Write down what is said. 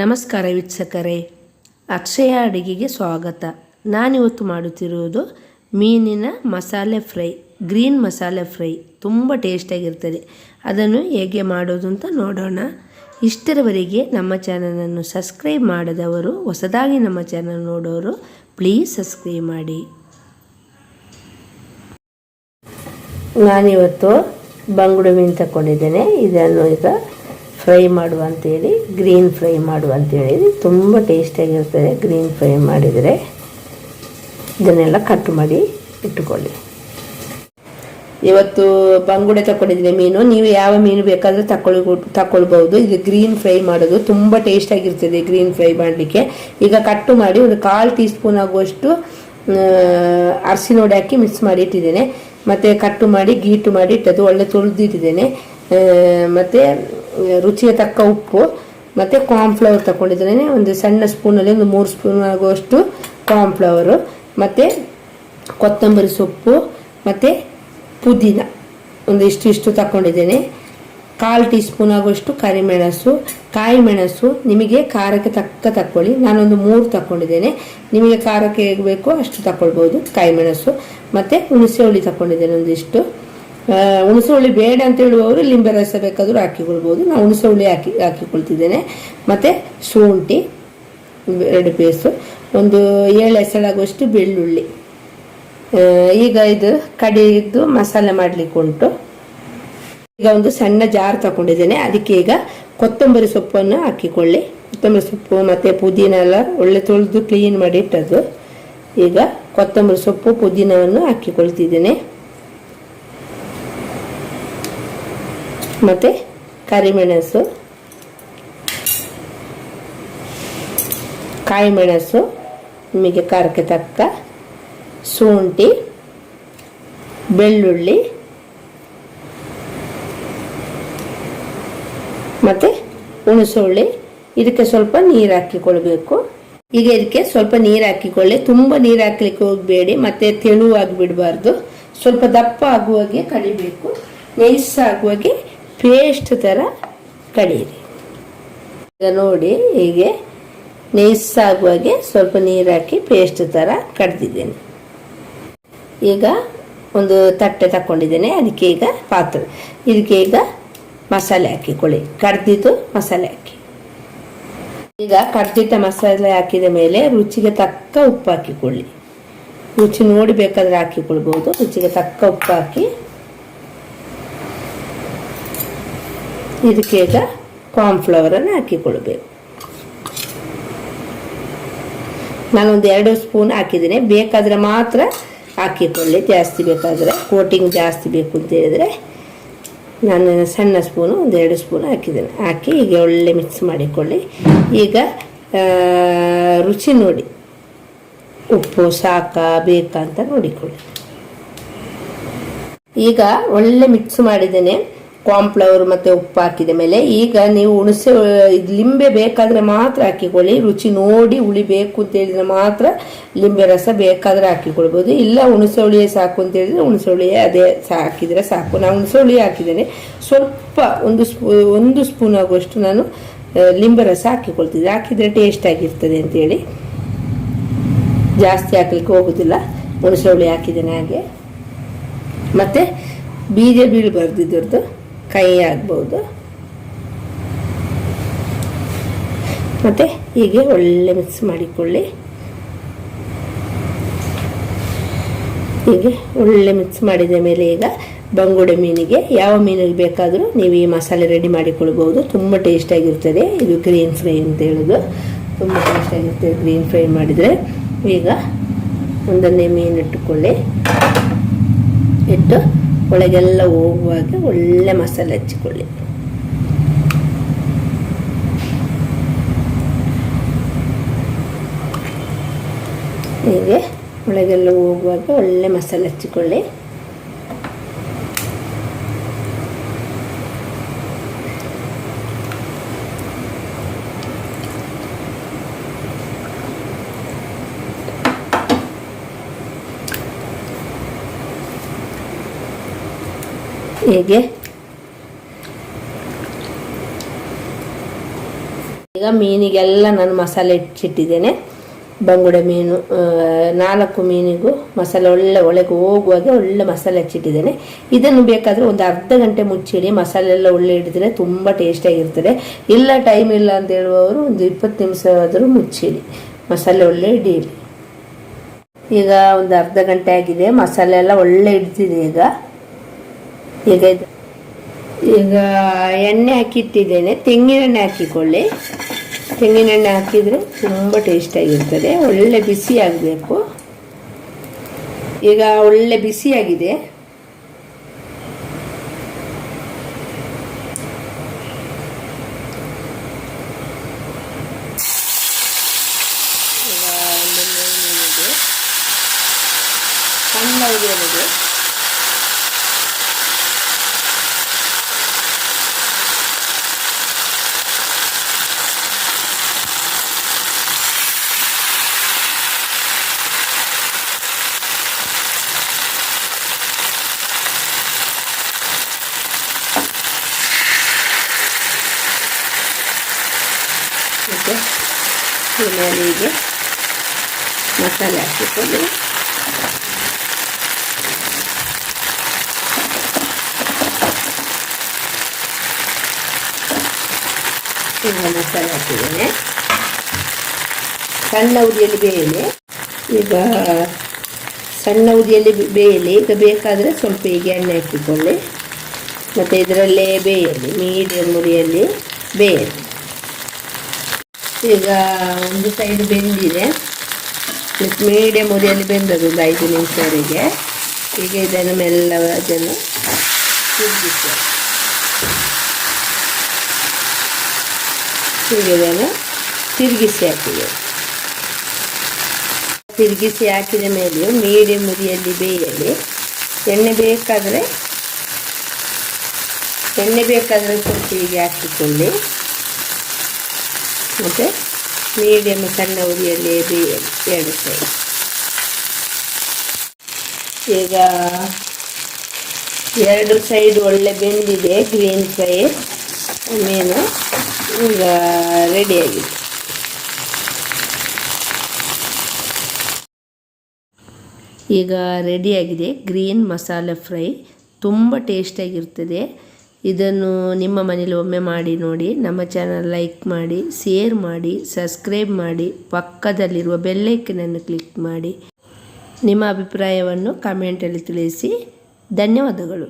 ನಮಸ್ಕಾರ ವೀಕ್ಷಕರೇ. ಅಕ್ಷಯ ಅಡುಗೆಗೆ ಸ್ವಾಗತ. ನಾನಿವತ್ತು ಮಾಡುತ್ತಿರುವುದು ಮೀನಿನ ಮಸಾಲೆ ಫ್ರೈ, ಗ್ರೀನ್ ಮಸಾಲೆ ಫ್ರೈ. ತುಂಬ ಟೇಸ್ಟಾಗಿರ್ತದೆ ಅದನ್ನು ಹೇಗೆ ಮಾಡೋದು ಅಂತ ನೋಡೋಣ. ಇಷ್ಟರವರೆಗೆ ನಮ್ಮ ಚಾನಲನ್ನು ಸಬ್ಸ್ಕ್ರೈಬ್ ಮಾಡದವರು, ಹೊಸದಾಗಿ ನಮ್ಮ ಚಾನಲ್ ನೋಡೋರು, ಪ್ಲೀಸ್ ಸಬ್ಸ್ಕ್ರೈಬ್ ಮಾಡಿ. ನಾನಿವತ್ತು ಬಂಗುಡು ಮೀನು ತಗೊಂಡಿದ್ದೇನೆ ಇದನ್ನು ಈಗ ಫ್ರೈ ಮಾಡುವ ಅಂತೇಳಿ, ಗ್ರೀನ್ ಫ್ರೈ ಮಾಡುವ ಅಂತೇಳಿ. ತುಂಬ ಟೇಸ್ಟಿಯಾಗಿರ್ತದೆ, ಗ್ರೀನ್ ಫ್ರೈ ಮಾಡಿದರೆ. ಇದನ್ನೆಲ್ಲ ಕಟ್ ಮಾಡಿ ಇಟ್ಟುಕೊಳ್ಳಿ. ಇವತ್ತು ಬಂಗುಡೆ ತಗೊಂಡಿದ್ದೀನಿ ಮೀನು. ನೀವು ಯಾವ ಮೀನು ಬೇಕಾದರೂ ತಕೊಳ್ಳಿ ತಗೊಳ್ಬೋದು ಇದು ಗ್ರೀನ್ ಫ್ರೈ ಮಾಡೋದು ತುಂಬ ಟೇಸ್ಟಾಗಿರ್ತದೆ ಗ್ರೀನ್ ಫ್ರೈ ಮಾಡಲಿಕ್ಕೆ. ಈಗ ಕಟ್ಟು ಮಾಡಿ ಒಂದು ಕಾಲು ಟೀ ಸ್ಪೂನ್ ಆಗುವಷ್ಟು ಅರಸಿನ ನೋಡಿ ಹಾಕಿ ಮಿಕ್ಸ್ ಮಾಡಿ ಇಟ್ಟಿದ್ದೇನೆ. ಮತ್ತು ಕಟ್ಟು ಮಾಡಿ, ಗೀಟು ಮಾಡಿ ಇಟ್ಟದ್ದು ಒಳ್ಳೆ ತುಳಿದಿಟ್ಟಿದ್ದೇನೆ ಮತ್ತು ರುಚಿಗೆ ತಕ್ಕ ಉಪ್ಪು, ಮತ್ತು ಕಾರ್ನ್ಫ್ಲವರ್ ತಗೊಂಡಿದ್ದೇನೆ ಒಂದು ಸಣ್ಣ ಸ್ಪೂನಲ್ಲಿ ಒಂದು ಮೂರು ಸ್ಪೂನ್ ಆಗುವಷ್ಟು ಕಾರ್ನ್ಫ್ಲವರು ಮತ್ತು ಕೊತ್ತಂಬರಿ ಸೊಪ್ಪು, ಮತ್ತು ಪುದೀನ ಒಂದು ಇಷ್ಟು ಇಷ್ಟು ತಗೊಂಡಿದ್ದೇನೆ ಕಾಲು ಟೀ ಸ್ಪೂನ್ ಆಗುವಷ್ಟು ಕರಿಮೆಣಸು ಕಾಯಿ ಮೆಣಸು ನಿಮಗೆ ಖಾರಕ್ಕೆ ತಕ್ಕ ತಕ್ಕೊಳ್ಳಿ. ನಾನೊಂದು ಮೂರು ತಗೊಂಡಿದ್ದೇನೆ ನಿಮಗೆ ಖಾರಕ್ಕೆ ಹೇಗೆ ಬೇಕೋ ಅಷ್ಟು ತಗೊಳ್ಬೋದು ಕಾಯಿ ಮೆಣಸು ಮತ್ತು ಹುಣಸೆ ಹುಳಿ ತಗೊಂಡಿದ್ದೇನೆ ಒಂದಿಷ್ಟು. ಹುಣಸೆ ಹುಳಿ ಬೇಡ ಅಂತ ಹೇಳುವವರು ಲಿಂಬೆ ರಸ ಬೇಕಾದರೂ ಹಾಕಿಕೊಳ್ಬೋದು. ನಾನು ಹುಣಸೋಳಿ ಹಾಕಿ, ಹಾಕಿಕೊಳ್ತಿದ್ದೇನೆ. ಮತ್ತು ಶುಂಠಿ, ಎರಡು ಪೀಸು ಒಂದು ಏಳು ಎಸಳಾಗುವಷ್ಟು ಬೆಳ್ಳುಳ್ಳಿ. ಈಗ ಇದು ಕಡಿದು ಮಸಾಲೆ ಮಾಡಲಿಕ್ಕೆ ಉಂಟು. ಈಗ ಒಂದು ಸಣ್ಣ ಜಾರ್ ತಗೊಂಡಿದ್ದೇನೆ. ಅದಕ್ಕೆ ಈಗ ಕೊತ್ತಂಬರಿ ಸೊಪ್ಪನ್ನು ಹಾಕಿಕೊಳ್ಳಿ. ಕೊತ್ತಂಬರಿ ಸೊಪ್ಪು ಮತ್ತು ಪುದೀನ ಎಲ್ಲ ಒಳ್ಳೆ ತೊಳೆದು ಕ್ಲೀನ್ ಮಾಡಿ ಇಟ್ಟದ್ದು. ಈಗ ಕೊತ್ತಂಬರಿ ಸೊಪ್ಪು, ಪುದೀನವನ್ನು ಹಾಕಿಕೊಳ್ತಿದ್ದೇನೆ. ಮತ್ತು ಕರಿಮೆಣಸು ಕಾಯಿ ಮೆಣಸು, ನಿಮಗೆ ಖಾರಕ್ಕೆ ತಕ್ಕ ಶುಂಠಿ, ಬೆಳ್ಳುಳ್ಳಿ, ಮತ್ತು ಹುಣಸುಳ್ಳಿ. ಇದಕ್ಕೆ ಸ್ವಲ್ಪ ನೀರು ಹಾಕಿಕೊಳ್ಬೇಕು. ಈಗ ಇದಕ್ಕೆ ಸ್ವಲ್ಪ ನೀರು ಹಾಕಿಕೊಳ್ಳಿ. ತುಂಬ ನೀರು ಹಾಕ್ಲಿಕ್ಕೆ ಹೋಗಬೇಡಿ. ಮತ್ತೆ ತೆಳುವಾಗಿ ಬಿಡಬಾರ್ದು. ಸ್ವಲ್ಪ ದಪ್ಪ ಆಗುವಾಗೆ ಕಡಿಬೇಕು ನೈಸ್ ಆಗುವಾಗೆ ಪೇಸ್ಟ್ ಥರ ಕಡೀರಿ ಈಗ ನೋಡಿ ಹೀಗೆ ಆಗುವಾಗೆ ಸ್ವಲ್ಪ ನೀರು ಹಾಕಿ ಪೇಸ್ಟ್ ಥರ ಕಡ್ದಿದ್ದೇನೆ. ಈಗ ಒಂದು ತಟ್ಟೆ ತಗೊಂಡಿದ್ದೇನೆ ಅದಕ್ಕೆ ಈಗ ಪಾತ್ರೆ. ಇದಕ್ಕೆ ಈಗ ಮಸಾಲೆ ಹಾಕಿಕೊಳ್ಳಿ. ಕಡ್ದಿದ್ದು ಮಸಾಲೆ ಹಾಕಿ. ಈಗ ಕಡ್ದಿಟ್ಟ ಮಸಾಲೆ ಹಾಕಿದ ಮೇಲೆ ರುಚಿಗೆ ತಕ್ಕ ಉಪ್ಪು ಹಾಕಿಕೊಳ್ಳಿ. ರುಚಿ ನೋಡಿ ಬೇಕಾದ್ರೆ ಹಾಕಿಕೊಳ್ಬೋದು ರುಚಿಗೆ ತಕ್ಕ ಉಪ್ಪು ಹಾಕಿ ಇದಕ್ಕೆ ಈಗ ಕಾರ್ನ್ಫ್ಲವರನ್ನು ಹಾಕಿಕೊಳ್ಬೇಕು ನಾನೊಂದು ಎರಡು ಸ್ಪೂನ್ ಹಾಕಿದ್ದೀನಿ. ಬೇಕಾದರೆ ಮಾತ್ರ ಹಾಕಿಕೊಳ್ಳಿ. ಜಾಸ್ತಿ ಬೇಕಾದರೆ ಕೋಟಿಂಗ್ ಜಾಸ್ತಿ ಬೇಕು ಅಂತ ಹೇಳಿದರೆ ನಾನು ಸಣ್ಣ ಸ್ಪೂನು ಒಂದು ಎರಡು ಸ್ಪೂನ್ ಹಾಕಿದ್ದೇನೆ. ಹಾಕಿ ಈಗ ಒಳ್ಳೆ ಮಿಕ್ಸ್ ಮಾಡಿಕೊಳ್ಳಿ. ಈಗ ರುಚಿ ನೋಡಿ. ಉಪ್ಪು, ಸಾಕ, ಬೇಕಾ ಅಂತ ನೋಡಿಕೊಳ್ಳಿ. ಈಗ ಒಳ್ಳೆ ಮಿಕ್ಸ್ ಮಾಡಿದ್ದೇನೆ. ಕಾರ್ನ್ಫ್ಲವರ್ ಮತ್ತು ಉಪ್ಪು ಹಾಕಿದ ಮೇಲೆ ಈಗ ನೀವು ಹುಣಸೆ ಲಿಂಬೆ ಬೇಕಾದರೆ ಮಾತ್ರ ಹಾಕಿಕೊಳ್ಳಿ. ರುಚಿ ನೋಡಿ ಉಳಿಬೇಕು ಅಂತ ಹೇಳಿದ್ರೆ ಮಾತ್ರ ಲಿಂಬೆ ರಸ ಬೇಕಾದರೆ ಹಾಕಿಕೊಳ್ಬೋದು. ಇಲ್ಲ ಹುಣಸೆ ಹುಳಿಯೇ ಸಾಕು ಅಂತ ಹೇಳಿದ್ರೆ ಹುಣಸೆ ಹುಳಿಯೇ ಅದೇ ಹಾಕಿದರೆ ಸಾಕು. ನಾನು ಹುಣಸೆ ಹುಳಿ ಹಾಕಿದ್ದೇನೆ. ಸ್ವಲ್ಪ ಒಂದು ಸ್ಪೂ ಒಂದು ಸ್ಪೂನ್ ಆಗುವಷ್ಟು ನಾನು ಲಿಂಬೆ ರಸ ಹಾಕಿಕೊಳ್ತಿದ್ದೆ. ಹಾಕಿದರೆ ಟೇಸ್ಟ್ ಆಗಿರ್ತದೆ ಅಂತೇಳಿ ಜಾಸ್ತಿ ಹಾಕ್ಲಿಕ್ಕೆ ಹೋಗೋದಿಲ್ಲ. ಹುಣಸೆ ಹುಳಿ ಹಾಕಿದ್ದೇನೆ ಹಾಗೆ. ಮತ್ತು ಬೀಜ ಬೀಳಬಾರ್ದು ಇದ್ರದ್ದು. ಕೈ ಆಗ್ಬೋದು. ಮತ್ತು ಹೀಗೆ ಒಳ್ಳೆ ಮಿಕ್ಸ್ ಮಾಡಿಕೊಳ್ಳಿ. ಹೀಗೆ ಒಳ್ಳೆ ಮಿಕ್ಸ್ ಮಾಡಿದ ಮೇಲೆ ಈಗ ಬಂಗುಡೆ ಮೀನಿಗೆ ಯಾವ ಮೀನಿಗೆ ಬೇಕಾದರೂ ನೀವು ಈ ಮಸಾಲೆ ರೆಡಿ ಮಾಡಿಕೊಳ್ಬೋದು. ತುಂಬ ಟೇಸ್ಟಾಗಿರ್ತದೆ ಇದು ಗ್ರೀನ್ ಫ್ರೈ ಅಂತ ಹೇಳೋದು. ತುಂಬ ಟೇಸ್ಟಾಗಿರ್ತದೆ ಗ್ರೀನ್ ಫ್ರೈ ಮಾಡಿದರೆ. ಈಗ ಒಂದನ್ನೇ ಮೀನು ಇಟ್ಟುಕೊಳ್ಳಿ ಇಟ್ಟು ಒಳಗೆಲ್ಲ ಹೋಗುವಾಗ ಒಳ್ಳೆ ಮಸಾಲೆ ಹಚ್ಚಿಕೊಳ್ಳಿ. ಹೀಗೆ ಒಳಗೆಲ್ಲ ಹೋಗುವಾಗ ಒಳ್ಳೆ ಮಸಾಲೆ ಹಚ್ಚಿಕೊಳ್ಳಿ. ಹೇಗೆ? ಈಗ ಮೀನಿಗೆಲ್ಲ ನಾನು ಮಸಾಲೆ ಇಟ್ಟಿಟ್ಟಿದ್ದೇನೆ ಬಂಗುಡೆ ಮೀನು ನಾಲ್ಕು ಮೀನಿಗೂ ಮಸಾಲೆ ಒಳ್ಳೆ ಒಳಗೆ ಹೋಗುವಾಗ ಒಳ್ಳೆ ಮಸಾಲೆ ಹಚ್ಚಿಟ್ಟಿದ್ದೇನೆ ಇದನ್ನು ಬೇಕಾದರೆ ಒಂದು ಅರ್ಧ ಗಂಟೆ ಮುಚ್ಚಿಡಿ ಮಸಾಲೆ ಎಲ್ಲ ಒಳ್ಳೆ ಹಿಡಿದ್ರೆ ತುಂಬ ಟೇಸ್ಟಿಯಾಗಿರ್ತದೆ ಇಲ್ಲ ಟೈಮ್ ಇಲ್ಲ ಅಂತ ಹೇಳುವವರು ಒಂದು ಇಪ್ಪತ್ತು ನಿಮಿಷ ಆದರೂ ಮುಚ್ಚಿಡಿ, ಮಸಾಲೆ ಒಳ್ಳೆ ಹಿಡಿಯಲಿ ಈಗ ಒಂದು ಅರ್ಧ ಗಂಟೆ ಆಗಿದೆ, ಮಸಾಲೆ ಎಲ್ಲ ಒಳ್ಳೆ ಹಿಡ್ತಿದೆ ಈಗ. ಈಗ ಇದು. ಈಗ ಎಣ್ಣೆ ಹಾಕಿಟ್ಟಿದ್ದೇನೆ. ತೆಂಗಿನೆಣ್ಣೆ ಹಾಕಿಕೊಳ್ಳಿ. ತೆಂಗಿನೆಣ್ಣೆ ಹಾಕಿದರೆ ತುಂಬ ಟೇಸ್ಟಾಗಿರ್ತದೆ ಒಳ್ಳೆ ಬಿಸಿ ಆಗಬೇಕು. ಈಗ ಒಳ್ಳೆ ಬಿಸಿಯಾಗಿದೆ ಈಗ ಸಣ್ಣ ಉರಿಯಲಿದೆ ಮತ್ತು ಹೀಗೆ ಮಸಾಲೆ ಹಾಕಿಕೊಂಡು ಈಗ ಮಸಾಲೆ ಹಾಕಿದ್ದೇನೆ. ಸಣ್ಣ ಉದಿಯಲ್ಲಿ ಬೇಯಲಿ. ಈಗ ಸಣ್ಣ ಉದಿಯಲ್ಲಿ ಬೇಯಲಿ. ಈಗ ಬೇಕಾದರೆ ಸ್ವಲ್ಪ ಹೀಗೆ ಎಣ್ಣೆ ಹಾಕಿಕೊಳ್ಳಿ. ಮತ್ತು ಇದರಲ್ಲೇ ಬೇಯಲಿ ಮೀಡಿಯಮ್ ಉರಿಯಲ್ಲಿ ಬೇಯಲಿ. ಈಗ ಒಂದು ಸೈಡ್ ಬೆಂದಿದೆ. ಮೀಡಿಯಮ್ ಉರಿಯಲ್ಲಿ ಬೆಂದದ್ದು ಒಂದು ಐದು ನಿಮಿಷವರೆಗೆ ಈಗ ಇದನ್ನು ಮೆಲ್ಲ ಅದನ್ನು ತಿರುಗಿಸಿ ಈಗ ಇದನ್ನು ತಿರುಗಿಸಿ ಹಾಕಿದೆ. ತಿರುಗಿಸಿ ಹಾಕಿದ ಮೇಲೆ ಮೀಡಿಯಮ್ ಉರಿಯಲ್ಲಿ ಬೇಯಲಿ. ಎಣ್ಣೆ ಬೇಕಾದರೆ ಎಣ್ಣೆ ಬೇಕಾದರೆ ಸ್ವಲ್ಪ ಹೀಗೆ ಹಾಕಿಕೊಳ್ಳಿ. ಮತ್ತು ಮೀಡಿಯಮ್ ಸಣ್ಣ ಉರಿಯಲ್ಲಿ ಸೈಡ್ ಈಗ ಎರಡು ಸೈಡ್ ಒಳ್ಳೆ ಬೆಂದಿದೆ ಗ್ರೀನ್ ಫ್ರೈ ಮೀನು ಈಗ ರೆಡಿಯಾಗಿದೆ ಈಗ ರೆಡಿಯಾಗಿದೆ ಗ್ರೀನ್ ಮಸಾಲೆ ಫ್ರೈ ತುಂಬ ಟೇಸ್ಟಿಯಾಗಿರ್ತದೆ ಇದನ್ನು ನಿಮ್ಮ ಮನೇಲಿ ಒಮ್ಮೆ ಮಾಡಿ ನೋಡಿ, ನಮ್ಮ ಚಾನಲ್ ಲೈಕ್ ಮಾಡಿ ಶೇರ್ ಮಾಡಿ ಸಬ್ಸ್ಕ್ರೈಬ್ ಮಾಡಿ, ಪಕ್ಕದಲ್ಲಿರುವ ಬೆಲ್ಲೈಕನನ್ನು ಕ್ಲಿಕ್ ಮಾಡಿ. ನಿಮ್ಮ ಅಭಿಪ್ರಾಯವನ್ನು ಕಮೆಂಟಲ್ಲಿ ತಿಳಿಸಿ. ಧನ್ಯವಾದಗಳು.